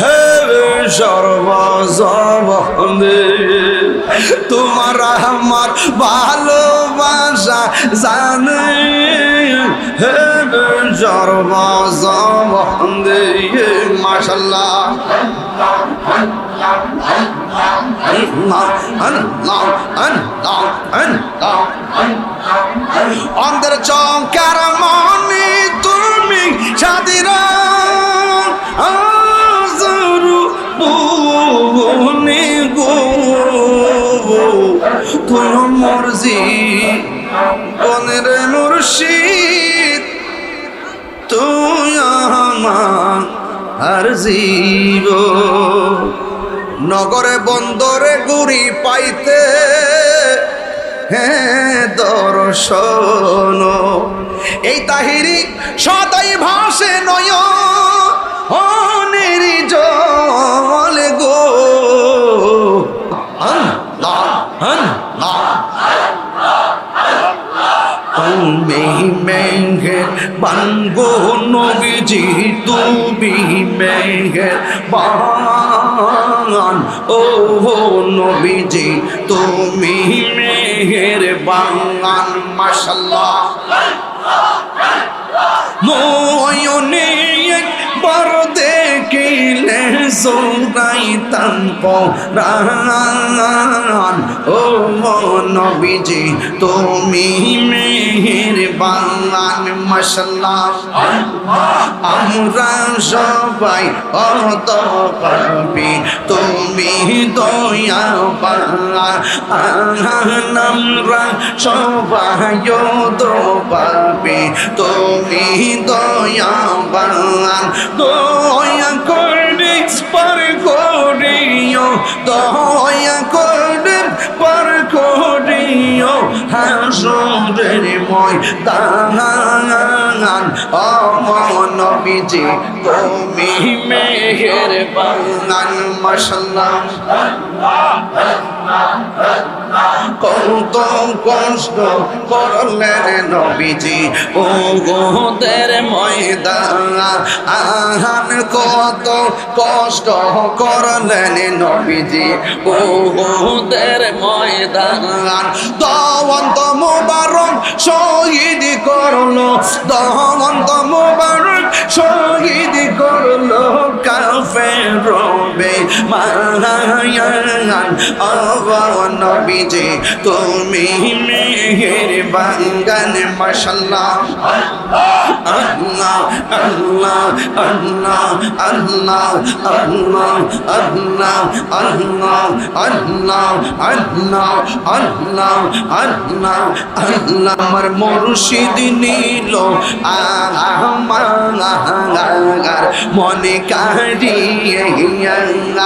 হে সর্বজবনে তোমার আমার ভালোবাসা জানে হে সর্বজবনে মাশাল্লাহ অন্ধের চঙ্কার তুই মরজি, বনের মুর্শিদ, তুই আমার আর জীব। নগরে বন্দরে গুড়ি পাইতে হ্যাঁ দর্শন। এই তাহিরি সদাই ভাসে নয় जी तू भी মেহেরবান। ও হো নবীজি, তুমি মেহেরবান মাশাল্লাহ ময়নে একবার দেখিলে জোরাইতাম পরান ও হো নবীজি, তুমি মে বাঙান মশলা আমরা সবাই অত পাবি তুমি দয়া আমরা সবাই দো পাবি তুমি দয়া বান দয়া অমন অমন অমনবিজি তুমি মেহের কত কষ্ট করলেন নবীজি। ও গোদের ময়দান। আহান কত কষ্ট করলেন নবীজি। ও গোদের ময়দান। দওয়ন্ত মুবারক শহীদ করল। দওয়ন্ত মুবারক baby. আওয়ান নবীজি তুমি মেহের বাঙ্গান মাশাল্লাহ আল্লাহ আল্লাহ আল্লাহ আল্লাহ আল্লাহ আল্লাহ আল্লাহ আল্লাহ আল্লাহ আল্লাহ আল্লাহ আল্লাহ আমার মুর্শিদ নীল আমার মনে কারিয়ে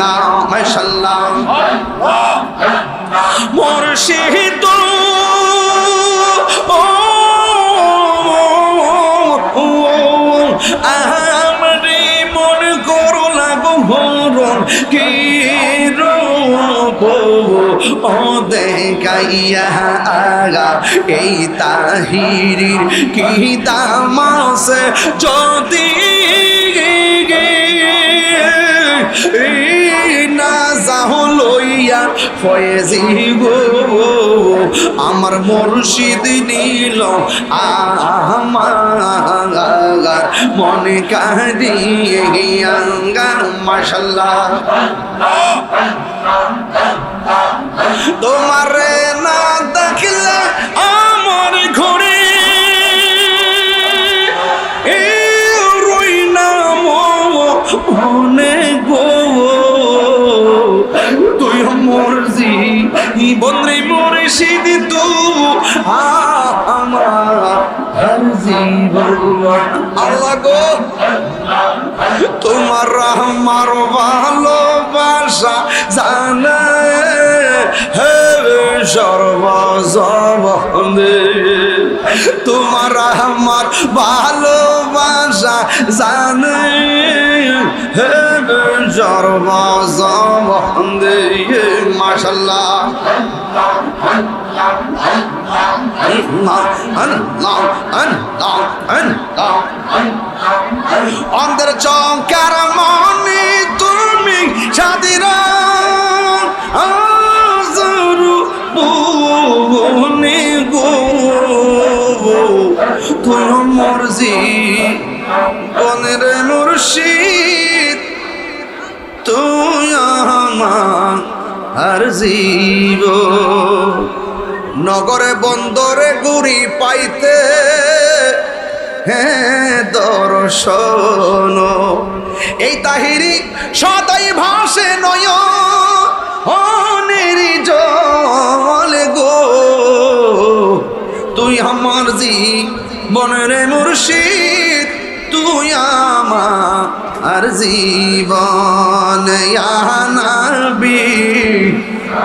কাহিয়া মাশাল্লাহ মুর্শিদ আমরে মন করো লাগো হরণ কি দেখাইয়া আগা, এই তাহিরির কি তামাসে যদি ফয়েজি গো আমার মুর্শিদ নীল আমার মনে কাঁদিয়া মাশাল্লাহ। তোমার বন্দ্রে মরে শীত তু, আমার আল্লাহ গো, তোমার আমার ভালোবাসা জানে, হে সর্বজবনে তোমার আমার ভালোবাসা জানে। হে সর্বজবনে মাশাল্লাহ। অন্ধের চঙ্কার মনে তুমি সাদিরা বনে গো। তুই মর্জি বনের মুর্শিদ। তুই জীব নগরে বন্দরে গুড়ি পাইতে হ্যাঁ দর্শন। এই তাহিরি সদাই ভাসে নয় অনেরি গো। তুই আমার জি বনের মুর্শিদ। তুই আমার জীবন ইয়া নবী।